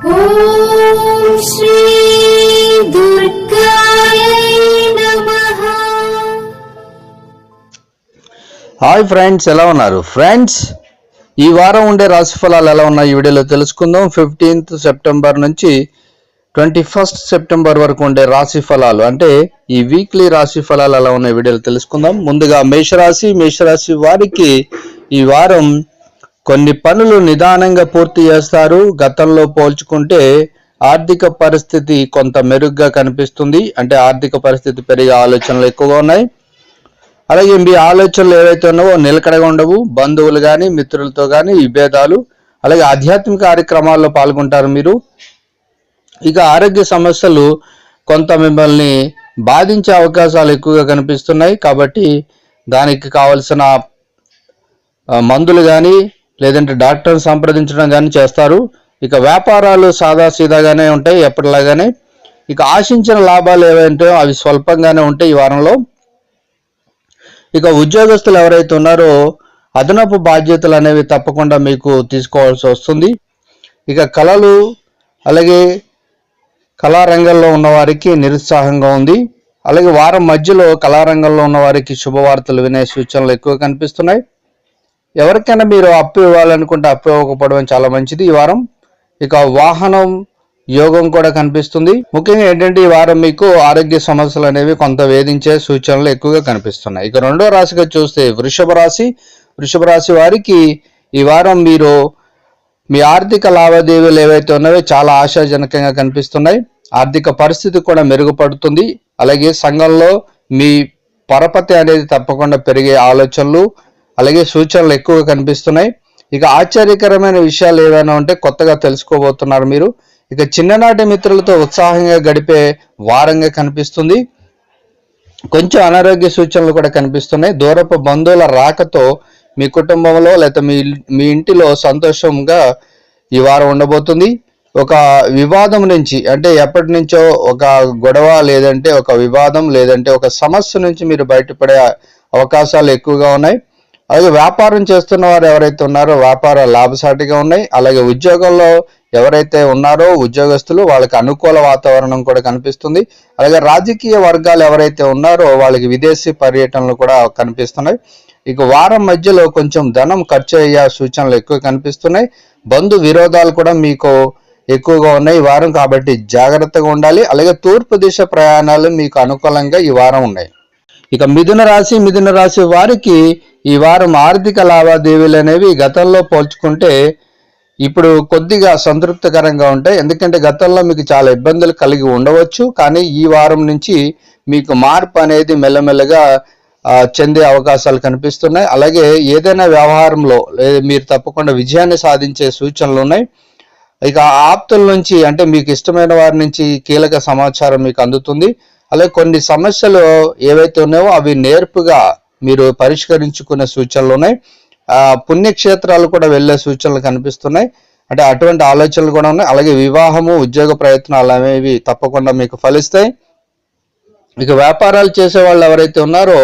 Hi friends ఎలా ఉన్నారు? Friends ఈ వారం ఉండే రాశి ఫలాలు ఎలా ఉన్నాయి ఈ వీడియోలో తెలుసుకుందాం. ఫిఫ్టీన్త్ సెప్టెంబర్ నుంచి ట్వంటీ ఫస్ట్ సెప్టెంబర్ వరకు ఉండే రాశి ఫలాలు అంటే ఈ వీక్లీ రాశి ఫలాలు ఎలా ఉన్నాయి వీడియోలో తెలుసుకుందాం. ముందుగా మేషరాశి మేషరాశి వారికి ఈ వారం కొన్ని పనులు నిదానంగా పూర్తి చేస్తారు. గతంలో పోల్చుకుంటే ఆర్థిక పరిస్థితి కొంత మెరుగ్గా కనిపిస్తుంది. అంటే ఆర్థిక పరిస్థితి పెరిగే ఆలోచనలు ఎక్కువగా ఉన్నాయి. అలాగే మీ ఆలోచనలు ఏవైతే ఉన్నావో నిలకడగా ఉండవు. బంధువులు కానీ మిత్రులతో కానీ విభేదాలు అలాగే ఆధ్యాత్మిక కార్యక్రమాల్లో పాల్గొంటారు మీరు. ఇక ఆరోగ్య సమస్యలు కొంత మిమ్మల్ని బాధించే అవకాశాలు ఎక్కువగా కనిపిస్తున్నాయి. కాబట్టి దానికి కావలసిన మందులు కానీ లేదంటే డాక్టర్ని సంప్రదించడం కానీ చేస్తారు. ఇక వ్యాపారాలు సాదా సీదాగానే ఉంటాయి ఎప్పటిలాగానే. ఇక ఆశించిన లాభాలు ఏవైతే అవి స్వల్పంగానే ఉంటాయి ఈ వారంలో. ఇక ఉద్యోగస్తులు ఎవరైతే ఉన్నారో అదనపు బాధ్యతలు అనేవి తప్పకుండా మీకు తీసుకోవాల్సి వస్తుంది. ఇక కళలు అలాగే కళారంగంలో ఉన్నవారికి నిరుత్సాహంగా ఉంది. అలాగే వారం మధ్యలో కళారంగంలో ఉన్నవారికి శుభవార్తలు వినే సూచనలు ఎక్కువ కనిపిస్తున్నాయి. ఎవరికైనా మీరు అప్పు ఇవ్వాలనుకుంటే అప్పు ఇవ్వకపోవడం చాలా మంచిది. ఈ వారం ఇక వాహనం యోగం కూడా కనిపిస్తుంది. ముఖ్యంగా ఏంటంటే ఈ వారం మీకు ఆరోగ్య సమస్యలు అనేవి కొంత వేధించే సూచనలు ఎక్కువగా కనిపిస్తున్నాయి. ఇక రెండో రాశిగా చూస్తే వృషభ రాశి. వృషభ రాశి వారికి ఈ వారం మీరు మీ ఆర్థిక లావాదేవీలు ఏవైతే ఉన్నాయో చాలా ఆశాజనకంగా కనిపిస్తున్నాయి. ఆర్థిక పరిస్థితి కూడా మెరుగుపడుతుంది. అలాగే సంఘంలో మీ పరపతి అనేది తప్పకుండా పెరిగే ఆలోచనలు అలాగే సూచనలు ఎక్కువగా కనిపిస్తున్నాయి. ఇక ఆశ్చర్యకరమైన విషయాలు ఏవైనా ఉంటే కొత్తగా తెలుసుకోబోతున్నారు మీరు. ఇక చిన్ననాటి మిత్రులతో ఉత్సాహంగా గడిపే వారంగా కనిపిస్తుంది. కొంచెం అనారోగ్య సూచనలు కూడా కనిపిస్తున్నాయి. దూరపు బంధువుల రాకతో మీ కుటుంబంలో లేకపోతే మీ మీ ఇంటిలో సంతోషంగా ఈ వారం ఉండబోతుంది. ఒక వివాదం నుంచి అంటే ఎప్పటి నుంచో ఒక గొడవ లేదంటే ఒక వివాదం లేదంటే ఒక సమస్య నుంచి మీరు బయటపడే అవకాశాలు ఎక్కువగా ఉన్నాయి. అలాగే వ్యాపారం చేస్తున్న వారు ఎవరైతే ఉన్నారో వ్యాపార లాభసాటిగా ఉన్నాయి. అలాగే ఉద్యోగంలో ఎవరైతే ఉన్నారో ఉద్యోగస్తులు వాళ్ళకి అనుకూల వాతావరణం కూడా కనిపిస్తుంది. అలాగే రాజకీయ వర్గాలు ఎవరైతే ఉన్నారో వాళ్ళకి విదేశీ పర్యటనలు కూడా కనిపిస్తున్నాయి. ఇక వారం మధ్యలో కొంచెం ధనం ఖర్చు అయ్యే సూచనలు ఎక్కువ కనిపిస్తున్నాయి. బంధు విరోధాలు కూడా మీకు ఎక్కువగా ఉన్నాయి ఈ వారం కాబట్టి జాగ్రత్తగా ఉండాలి. అలాగే తూర్పు దిశ ప్రయాణాలు మీకు అనుకూలంగా ఈ వారం ఉన్నాయి. ఇక మిథున రాశి మిథున రాశి వారికి ఈ వారం ఆర్థిక లావాదేవీలు అనేవి గతంలో పోల్చుకుంటే ఇప్పుడు కొద్దిగా సంతృప్తికరంగా ఉంటాయి. ఎందుకంటే గతంలో మీకు చాలా ఇబ్బందులు కలిగి ఉండవచ్చు. కానీ ఈ వారం నుంచి మీకు మార్పు అనేది మెల్లమెల్లగా చెందే అవకాశాలు కనిపిస్తున్నాయి. అలాగే ఏదైనా వ్యవహారంలో లేదా మీరు తప్పకుండా విజయాన్ని సాధించే సూచనలు ఉన్నాయి. ఇక ఆప్తుల నుంచి అంటే మీకు ఇష్టమైన వారి నుంచి కీలక సమాచారం మీకు అందుతుంది. అలాగే కొన్ని సమస్యలు ఏవైతే ఉన్నాయో అవి నేర్పుగా మీరు పరిష్కరించుకునే సూచనలు ఉన్నాయి. ఆ పుణ్యక్షేత్రాలు కూడా వెళ్ళే సూచనలు కనిపిస్తున్నాయి. అంటే అటువంటి ఆలోచనలు కూడా ఉన్నాయి. అలాగే వివాహము ఉద్యోగ ప్రయత్నాలు అనేవి తప్పకుండా మీకు ఫలిస్తాయి. ఇక వ్యాపారాలు చేసే వాళ్ళు ఎవరైతే ఉన్నారో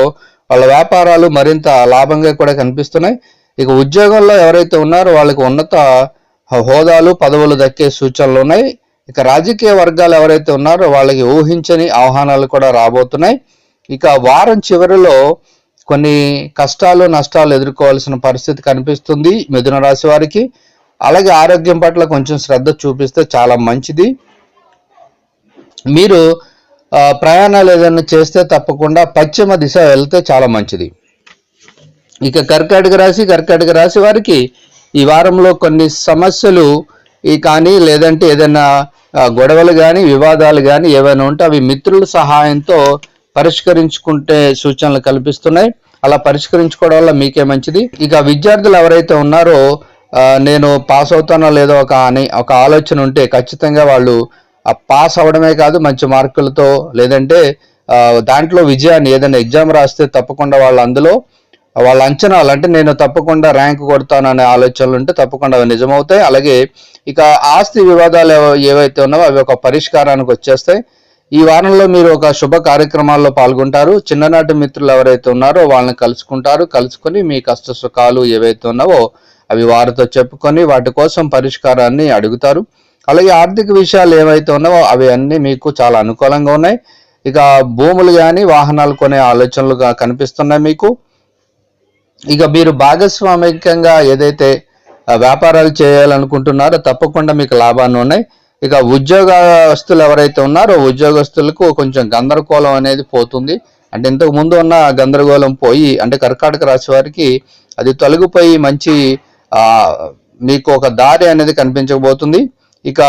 వాళ్ళ వ్యాపారాలు మరింత లాభంగా కూడా కనిపిస్తున్నాయి. ఇక ఉద్యోగంలో ఎవరైతే ఉన్నారో వాళ్ళకి ఉన్నత హోదాలు పదవులు దక్కే సూచనలు ఉన్నాయి. ఇక రాజకీయ వర్గాలు ఎవరైతే ఉన్నారో వాళ్ళకి ఊహించని ఆహ్వానాలు కూడా రాబోతున్నాయి. ఇక వారం చివరిలో కొన్ని కష్టాలు నష్టాలు ఎదుర్కోవాల్సిన పరిస్థితి కనిపిస్తుంది మిథున రాశి వారికి. అలాగే ఆరోగ్యం పట్ల కొంచెం శ్రద్ధ చూపిస్తే చాలా మంచిది. మీరు ప్రయాణాలు ఏదైనా చేస్తే తప్పకుండా పశ్చిమ దిశ వెళ్తే చాలా మంచిది. ఇక కర్కాటక రాశి కర్కాటక రాశి వారికి ఈ వారంలో కొన్ని సమస్యలు ఈ కానీ లేదంటే ఏదైనా గొడవలు కానీ వివాదాలు కానీ ఏవైనా ఉంటే అవి మిత్రుల సహాయంతో పరిష్కరించుకుంటే సూచనలు కల్పిస్తున్నాయి. అలా పరిష్కరించుకోవడం వల్ల మీకే మంచిది. ఇక విద్యార్థులు ఎవరైతే ఉన్నారో నేను పాస్ అవుతానో లేదో ఒక అని ఒక ఆలోచన ఉంటే ఖచ్చితంగా వాళ్ళు పాస్ అవడమే కాదు మంచి మార్కులతో లేదంటే దాంట్లో విజయాన్ని ఏదైనా ఎగ్జామ్ రాస్తే తప్పకుండా వాళ్ళు అందులో వాళ్ళ అంచనాలు అంటే నేను తప్పకుండా ర్యాంక్ కొడతాననే ఆలోచనలు ఉంటే తప్పకుండా అవి నిజమవుతాయి. అలాగే ఇక ఆస్తి వివాదాలు ఏవైతే ఉన్నావో అవి ఒక పరిష్కారానికి వచ్చేస్తాయి. ఈ వారంలో మీరు ఒక శుభ కార్యక్రమాల్లో పాల్గొంటారు. చిన్ననాటి మిత్రులు ఎవరైతే ఉన్నారో వాళ్ళని కలుసుకుంటారు. కలుసుకొని మీ కష్ట సుఖాలు ఏవైతే ఉన్నావో అవి వారితో చెప్పుకొని వాటి కోసం పరిష్కారాన్ని అడుగుతారు. అలాగే ఆర్థిక విషయాలు ఏవైతే ఉన్నావో అవి అన్నీ మీకు చాలా అనుకూలంగా ఉన్నాయి. ఇక భూములు కానీ వాహనాలు కొనే ఆలోచనలుగా కనిపిస్తున్నాయి మీకు. ఇక మీరు భాగస్వామికంగా ఏదైతే వ్యాపారాలు చేయాలనుకుంటున్నారో తప్పకుండా మీకు లాభాన్ని ఉన్నాయి. ఇక ఉద్యోగస్తులు ఎవరైతే ఉన్నారో ఉద్యోగస్తులకు కొంచెం గందరగోళం అనేది పోతుంది. అంటే ఇంతకు ముందు ఉన్న గందరగోళం పోయి అంటే కర్కాటక రాశి వారికి అది తొలగిపోయి మంచి మీకు ఒక దారి అనేది కనిపించబోతుంది. ఇక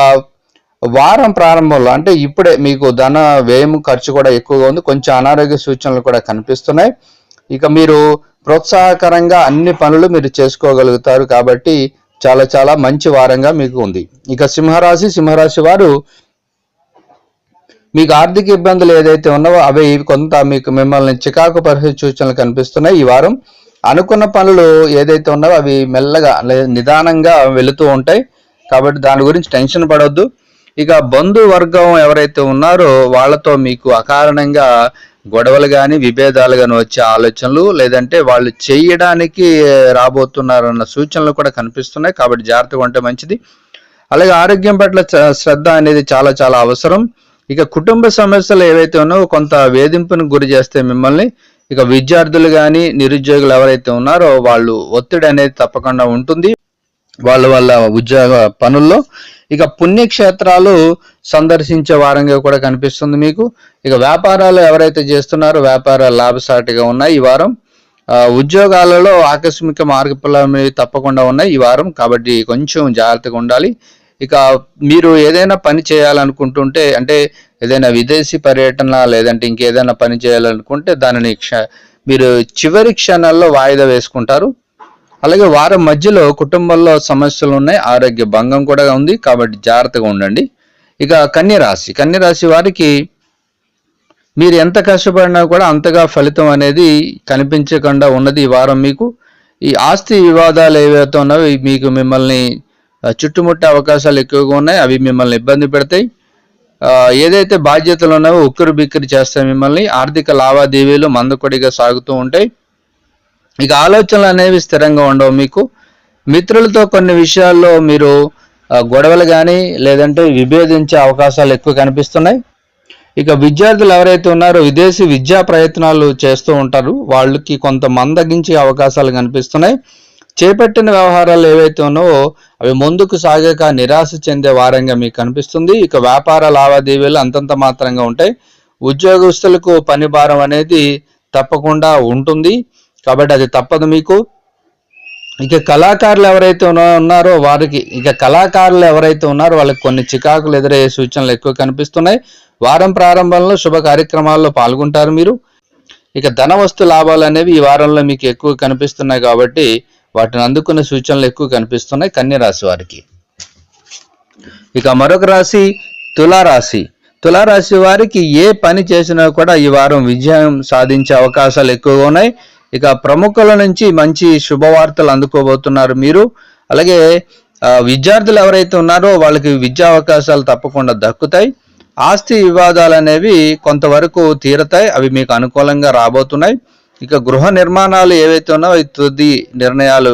వారం ప్రారంభంలో అంటే ఇప్పుడే మీకు ధన వ్యయం ఖర్చు కూడా ఎక్కువగా ఉంది. కొంచెం అనారోగ్య సూచనలు కూడా కనిపిస్తున్నాయి. ఇక మీరు ప్రోత్సాహకరంగా అన్ని పనులు మీరు చేసుకోగలుగుతారు కాబట్టి చాలా చాలా మంచి వారంగా మీకు ఉంది. ఇక సింహరాశి సింహరాశి వారు మీకు ఆర్థిక ఇబ్బందులు ఏదైతే ఉన్నావో అవి కొంత మీకు మిమ్మల్ని చికాకు పరిస్థితి సూచనలు కనిపిస్తున్నాయి. ఈ వారం అనుకున్న పనులు ఏదైతే ఉన్నావో అవి మెల్లగా నిదానంగా వెళుతూ ఉంటాయి. కాబట్టి దాని గురించి టెన్షన్ పడవద్దు ఇక బంధువర్గం ఎవరైతే ఉన్నారో వాళ్ళతో మీకు అకారణంగా గొడవలు కానీ విభేదాలు కానీ వచ్చే ఆలోచనలు లేదంటే వాళ్ళు చేయడానికి రాబోతున్నారన్న సూచనలు కూడా కనిపిస్తున్నాయి. కాబట్టి జాగ్రత్తగా ఉంటే మంచిది. అలాగే ఆరోగ్యం పట్ల శ్రద్ధ అనేది చాలా చాలా అవసరం. ఇక కుటుంబ సమస్యలు ఏవైతే ఉన్నాయో కొంత వేధింపును గురి చేస్తే మిమ్మల్ని. ఇక విద్యార్థులు కానీ నిరుద్యోగులు ఎవరైతే ఉన్నారో వాళ్ళు ఒత్తిడి అనేది తప్పకుండా ఉంటుంది. వాళ్ళ వాళ్ళ ఉద్యోగ పనుల్లో ఇక పుణ్యక్షేత్రాలు సందర్శించే వారంగా కూడా కనిపిస్తుంది మీకు. ఇక వ్యాపారాలు ఎవరైతే చేస్తున్నారో వ్యాపారాలు లాభసాటిగా ఉన్నాయి ఈ వారం. ఉద్యోగాలలో ఆకస్మిక మార్పులు తప్పకుండా ఉన్నాయి ఈ వారం. కాబట్టి కొంచెం జాగ్రత్తగా ఉండాలి. ఇక మీరు ఏదైనా పని చేయాలనుకుంటుంటే అంటే ఏదైనా విదేశీ పర్యటన లేదంటే ఇంకేదైనా పని చేయాలనుకుంటే దానిని క్ష- మీరు చివరి క్షణాల్లో వాయిదా వేసుకుంటారు. అలాగే వారం మధ్యలో కుటుంబంలో సమస్యలు ఉన్నాయి ఆరోగ్య భంగం కూడా ఉంది కాబట్టి జాగ్రత్తగా ఉండండి. ఇక కన్యరాశి కన్యరాశి వారికి మీరు ఎంత కష్టపడినా కూడా అంతగా ఫలితం అనేది కనిపించకుండా ఉన్నది ఈ వారం మీకు. ఈ ఆస్తి వివాదాలు ఏవైతే ఉన్నావో మీకు మిమ్మల్ని చుట్టుముట్టే అవకాశాలు ఎక్కువగా ఉన్నాయి అవి మిమ్మల్ని ఇబ్బంది పెడతాయి. ఏదైతే బాధ్యతలు ఉన్నావో ఉక్కిరి బిక్కిరి చేస్తాయి మిమ్మల్ని ఆర్థిక లావాదేవీలు మందకొడిగా సాగుతూ ఉంటాయి. ఇక ఆలోచనలు అనేవి స్థిరంగా ఉండవు. మీకు మిత్రులతో కొన్ని విషయాల్లో మీరు గొడవలు కానీ లేదంటే విభేదించే అవకాశాలు ఎక్కువ కనిపిస్తున్నాయి. ఇక విద్యార్థులు ఎవరైతే ఉన్నారో విదేశీ విద్యా ప్రయత్నాలు చేస్తూ ఉంటారు. వాళ్ళకి కొంత మందగించే అవకాశాలు కనిపిస్తున్నాయి. చేపట్టిన వ్యవహారాలు ఏవైతే ఉన్నావో అవి ముందుకు సాగాక నిరాశ చెందే వారంగా మీకు కనిపిస్తుంది. ఇక వ్యాపార లావాదేవీలు అంతంత మాత్రంగా ఉంటాయి. ఉద్యోగస్తులకు పని భారం అనేది తప్పకుండా ఉంటుంది. కాబట్టి అది తప్పదు మీకు. ఇక కళాకారులు ఎవరైతే ఉన్నారో వారికి ఇక కళాకారులు ఎవరైతే ఉన్నారో వాళ్ళకి కొన్ని చికాకులు ఎదురయ్యే సూచనలు ఎక్కువ కనిపిస్తున్నాయి. వారం ప్రారంభంలో శుభ కార్యక్రమాల్లో పాల్గొంటారు మీరు. ఇక ధన వస్తు లాభాలు అనేవి ఈ వారంలో మీకు ఎక్కువ కనిపిస్తున్నాయి కాబట్టి వాటిని అందుకునే సూచనలు ఎక్కువ కనిపిస్తున్నాయి కన్యరాశి వారికి. ఇక మరొక రాశి తులారాశి. తులారాశి వారికి ఏ పని చేసినా కూడా ఈ వారం విజయం సాధించే అవకాశాలు ఎక్కువగా ఉన్నాయి. ఇక ప్రముఖుల నుంచి మంచి శుభవార్తలు అందుకోబోతున్నారు మీరు. అలాగే విద్యార్థులు ఎవరైతే ఉన్నారో వాళ్ళకి విద్యా అవకాశాలు తప్పకుండా దక్కుతాయి. ఆస్తి వివాదాలు అనేవి కొంతవరకు తీరతాయి. అవి మీకు అనుకూలంగా రాబోతున్నాయి. ఇక గృహ నిర్మాణాలు ఏవైతే ఉన్నాయో అవి తుది నిర్ణయాలు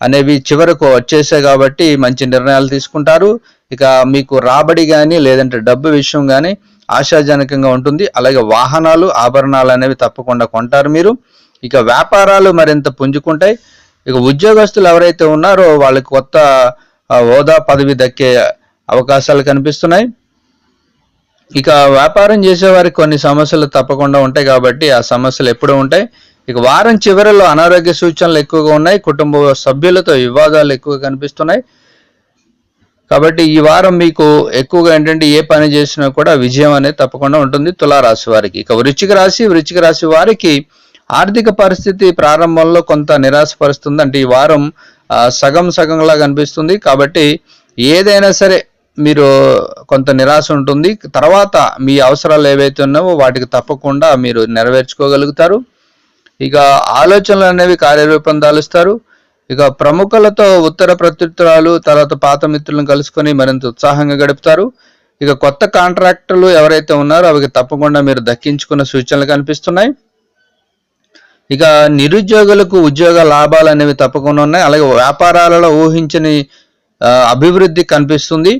అనేవి చివరకు వచ్చేసాయి కాబట్టి మంచి నిర్ణయాలు తీసుకుంటారు. ఇక మీకు రాబడి కానీ లేదంటే డబ్బు విషయం కానీ ఆశాజనకంగా ఉంటుంది. అలాగే వాహనాలు ఆభరణాలు అనేవి తప్పకుండా కొంటారు మీరు. ఇక వ్యాపారాలు మరింత పుంజుకుంటాయి. ఇక ఉద్యోగస్తులు ఎవరైతే ఉన్నారో వాళ్ళకి కొత్త హోదా పదవి దక్కే అవకాశాలు కనిపిస్తున్నాయి. ఇక వ్యాపారం చేసేవారికి కొన్ని సమస్యలు తప్పకుండా ఉంటాయి కాబట్టి ఆ సమస్యలు ఎప్పుడూ ఉంటాయి. ఇక వారం చివరిలో అనారోగ్య సూచనలు ఎక్కువగా ఉన్నాయి. కుటుంబ సభ్యులతో వివాదాలు ఎక్కువ కనిపిస్తున్నాయి. కాబట్టి ఈ వారం మీకు ఎక్కువగా ఏంటంటే ఏ పని చేసినా కూడా విజయం అనేది తప్పకుండా ఉంటుంది. తులారాశి వారికి. ఇక వృచ్చిక రాశి వృచ్చిక రాశి వారికి ఆర్థిక పరిస్థితి ప్రారంభంలో కొంత నిరాశపరుస్తుంది. అంటే ఈ వారం సగం సగంలా కనిపిస్తుంది. కాబట్టి ఏదైనా సరే మీరు కొంత నిరాశ ఉంటుంది. తర్వాత మీ అవసరాలు ఏవైతే ఉన్నావో వాటికి తప్పకుండా మీరు నెరవేర్చుకోగలుగుతారు. ఇక ఆలోచనలు అనేవి కార్యరూపం దాలుస్తారు. ఇక ప్రముఖులతో ఉత్తర ప్రత్యుత్తరాలు తర్వాత పాత మిత్రులను కలుసుకొని మరింత ఉత్సాహంగా గడుపుతారు. ఇక కొత్త కాంట్రాక్టులు ఎవరైతే ఉన్నారో అవి తప్పకుండా మీరు దక్కించుకున్న సూచనలు కనిపిస్తున్నాయి. ఇక నిరుద్యోగులకు ఉద్యోగ లాభాలు అనేవి తప్పకుండా ఉన్నాయి. అలాగే వ్యాపారాలలో ఊహించని అభివృద్ధి కనిపిస్తుంది.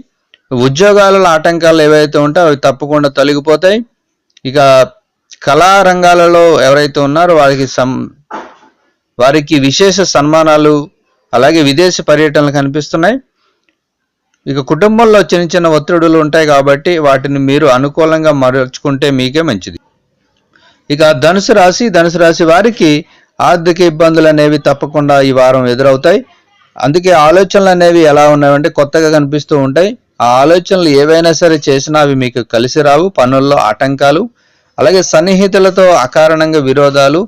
ఉద్యోగాలలో ఆటంకాలు ఏవైతే ఉంటాయో అవి తప్పకుండా తొలగిపోతాయి. ఇక కళారంగాలలో ఎవరైతే ఉన్నారో వారికి సం వారికి విశేష సన్మానాలు అలాగే విదేశీ పర్యటనలు కనిపిస్తున్నాయి. ఇక కుటుంబంలో చిన్న చిన్న ఒత్తిడులు ఉంటాయి కాబట్టి వాటిని మీరు అనుకూలంగా మార్చుకుంటే మీకే మంచిది. ఇక ధనుసు రాశి ధనుసు రాశి వారికి ఆర్థిక ఇబ్బందులు అనేవి తప్పకుండా ఈ వారం ఎదురవుతాయి. అందుకే ఆలోచనలు అనేవి ఎలా ఉన్నాయంటే కొత్తగా కనిపిస్తూ ఉంటాయి. ఆ ఆలోచనలు ఏవైనా సరే చేసినా అవి మీకు కలిసి రావు పనుల్లో ఆటంకాలు అలాగే సన్నిహితులతో అకారణంగా విరోధాలు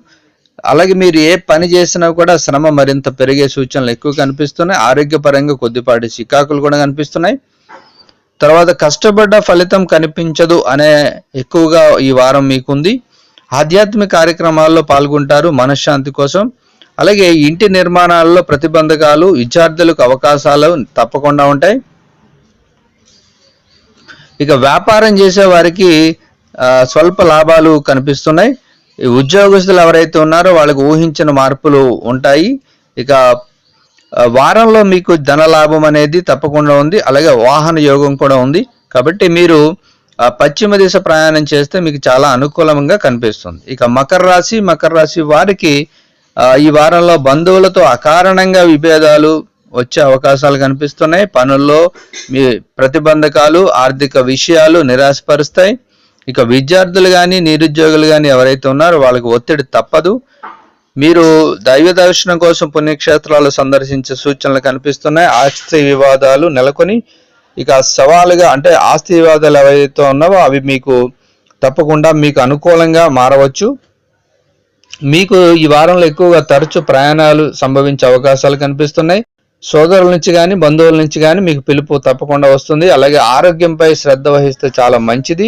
అలాగే మీరు ఏ పని చేసినా కూడా శ్రమ మరింత పెరిగే సూచనలు ఎక్కువ కనిపిస్తున్నాయి. ఆరోగ్యపరంగా కొద్దిపాటి చికాకులు కూడా కనిపిస్తున్నాయి. తర్వాత కష్టపడ్డ ఫలితం కనిపించదు అనే ఎక్కువగా ఈ వారం మీకుంది. ఆధ్యాత్మిక కార్యక్రమాల్లో పాల్గొంటారు మనశ్శాంతి కోసం. అలాగే ఇంటి నిర్మాణాల్లో ప్రతిబంధకాలు విద్యార్థులకు అవకాశాలు తప్పకుండా ఉంటాయి. ఇక వ్యాపారం చేసే వారికి స్వల్ప లాభాలు కనిపిస్తున్నాయి. ఉద్యోగస్తులు ఎవరైతే ఉన్నారో వాళ్ళకి ఊహించిన మార్పులు ఉంటాయి. ఇక వారంలో మీకు ధన లాభం అనేది తప్పకుండా ఉంది. అలాగే వాహన యోగం కూడా ఉంది. కాబట్టి మీరు పశ్చిమ దిశ ప్రయాణం చేస్తే మీకు చాలా అనుకూలంగా కనిపిస్తుంది. ఇక మకర రాశి మకర రాశి వారికి ఈ వారంలో బంధువులతో అకారణంగా విభేదాలు వచ్చే అవకాశాలు కనిపిస్తున్నాయి. పనుల్లో మీ ప్రతిబంధకాలు ఆర్థిక విషయాలు నిరాశపరుస్తాయి. ఇక విద్యార్థులు కానీ నిరుద్యోగులు కానీ ఎవరైతే ఉన్నారో వాళ్ళకి ఒత్తిడి తప్పదు. మీరు దైవ దర్శనం కోసం పుణ్యక్షేత్రాలు సందర్శించే సూచనలు కనిపిస్తున్నాయి. ఆస్తి వివాదాలు నెలకొని ఇక సవాలుగా అంటే ఆస్తి వివాదాలు ఏవైతే ఉన్నావో అవి మీకు తప్పకుండా మీకు అనుకూలంగా మారవచ్చు. మీకు ఈ వారంలో ఎక్కువగా తరచు ప్రయాణాలు సంభవించే అవకాశాలు కనిపిస్తున్నాయి. సోదరుల నుంచి కానీ బంధువుల నుంచి కానీ మీకు పిలుపు తప్పకుండా వస్తుంది. అలాగే ఆరోగ్యంపై శ్రద్ధ వహిస్తే చాలా మంచిది.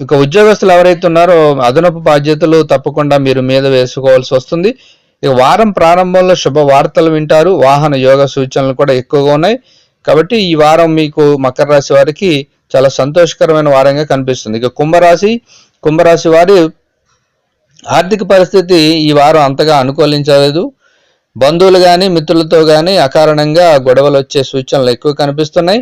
ఇక ఉద్యోగస్తులు ఎవరైతే ఉన్నారో అదనపు బాధ్యతలు తప్పకుండా మీరు మీద వేసుకోవాల్సి వస్తుంది. ఇక వారం ప్రారంభంలో శుభ వార్తలు వింటారు. వాహన యోగ సూచనలు కూడా ఎక్కువగా ఉన్నాయి. కాబట్టి ఈ వారం మీకు మకర రాశి వారికి చాలా సంతోషకరమైన వారంగా కనిపిస్తుంది. ఇక కుంభరాశి కుంభరాశి వారి ఆర్థిక పరిస్థితి ఈ వారం అంతగా అనుకూలించలేదు. బంధువులు కానీ మిత్రులతో కానీ అకారణంగా గొడవలు వచ్చే సూచనలు ఎక్కువ కనిపిస్తున్నాయి.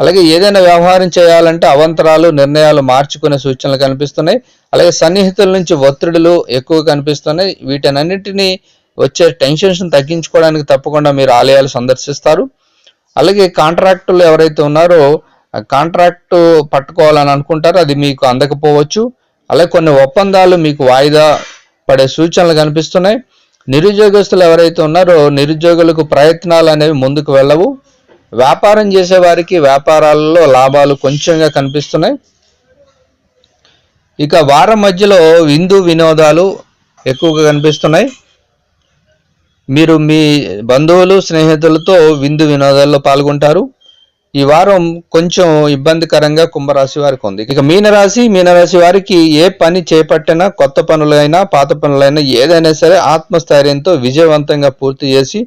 అలాగే ఏదైనా వ్యవహారం చేయాలంటే అవంతరాలు నిర్ణయాలు మార్చుకునే సూచనలు కనిపిస్తున్నాయి. అలాగే సన్నిహితుల నుంచి ఒత్తిడులు ఎక్కువ కనిపిస్తున్నాయి. వీటన్నిటిని వచ్చే టెన్షన్స్ తగ్గించుకోవడానికి తప్పకుండా మీరు ఆలయాలు సందర్శిస్తారు. అలాగే కాంట్రాక్టులు ఎవరైతే ఉన్నారో కాంట్రాక్టు పట్టుకోవాలని అనుకుంటారో అది మీకు అందకపోవచ్చు. అలాగే కొన్ని ఒప్పందాలు మీకు వాయిదా పడే సూచనలు కనిపిస్తున్నాయి. నిరుద్యోగస్తులు ఎవరైతే ఉన్నారో నిరుద్యోగులకు ప్రయత్నాలు అనేవి ముందుకు వెళ్ళవు. వ్యాపారం చేసే వారికి వ్యాపారాలలో లాభాలు కొంచెంగా కనిపిస్తున్నాయి. ఇక వారం మధ్యలో విందు వినోదాలు ఎక్కువగా కనిపిస్తున్నాయి. మీరు మీ బంధువులు స్నేహితులతో విందు వినోదాల్లో పాల్గొంటారు. ఈ వారం కొంచెం ఇబ్బందికరంగా కుంభరాశి వారికి ఉంది. ఇక మీనరాశి మీనరాశి వారికి ఏ పని చేపట్టినా కొత్త పనులైనా పాత పనులైనా ఏదైనా సరే ఆత్మస్థైర్యంతో విజయవంతంగా పూర్తి చేసి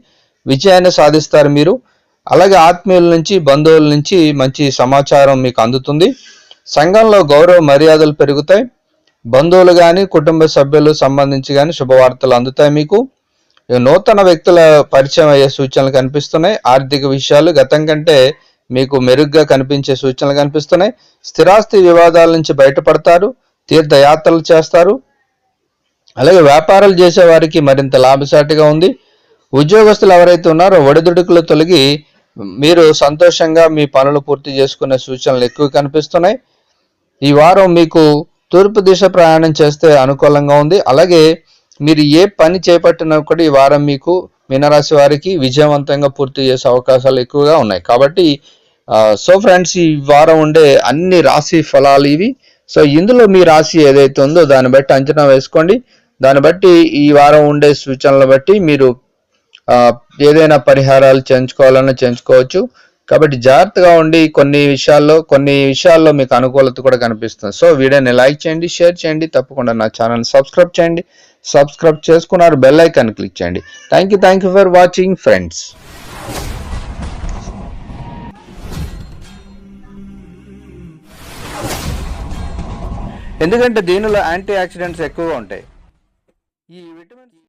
విజయాన్ని సాధిస్తారు మీరు. అలాగే ఆత్మీయుల నుంచి బంధువుల నుంచి మంచి సమాచారం మీకు అందుతుంది. సంఘంలో గౌరవ మర్యాదలు పెరుగుతాయి. బంధువులు కానీ కుటుంబ సభ్యులు సంబంధించి కానీ శుభవార్తలు అందుతాయి మీకు. నూతన వ్యక్తుల పరిచయం అయ్యే సూచనలు కనిపిస్తున్నాయి. ఆర్థిక విషయాలు గతం కంటే మీకు మెరుగ్గా కనిపించే సూచనలు కనిపిస్తున్నాయి. స్థిరాస్తి వివాదాల నుంచి బయటపడతారు తీర్థయాత్రలు చేస్తారు. అలాగే వ్యాపారాలు చేసే వారికి మరింత లాభసాటిగా ఉంది. ఉద్యోగస్తులు ఎవరైతే ఉన్నారో ఒడిదుడుకులు తొలగి మీరు సంతోషంగా మీ పనులు పూర్తి చేసుకునే సూచనలు ఎక్కువ కనిపిస్తున్నాయి. ఈ వారం మీకు తూర్పు దిశ ప్రయాణం చేస్తే అనుకూలంగా ఉంది. అలాగే మీరు ఏ పని చేపట్టినా కూడా ఈ వారం మీకు మీనరాశి వారికి విజయవంతంగా పూర్తి చేసే అవకాశాలు ఎక్కువగా ఉన్నాయి. కాబట్టి సో ఫ్రెండ్స్ ఈ వారం ఉండే అన్ని రాశి ఫలాలు ఇవి. సో ఇందులో మీ రాశి ఏదైతే ఉందో దాన్ని బట్టి అంచనా వేసుకోండి. దాన్ని బట్టి ఈ వారం ఉండే సూచనలు బట్టి మీరు ఏదైనా పరిహారాలు చేయించుకోవాలన్నా చేయించుకోవచ్చు. కాబట్టి జాగ్రత్తగా ఉండి కొన్ని విషయాల్లో కొన్ని విషయాల్లో మీకు అనుకూలత కూడా కనిపిస్తుంది. సో వీడియోని లైక్ చేయండి షేర్ చేయండి తప్పకుండా నా ఛానల్ సబ్స్క్రైబ్ చేయండి సబ్స్క్రైబ్ చేసుకున్నారు బెల్ ఐకాన్ క్లిక్ చేయండి. Thank you thank you for watching friends. ఎందుకంటే దీనిలో యాంటీ ఆక్సిడెంట్స్ ఎక్కువగా ఉంటాయి. ఈ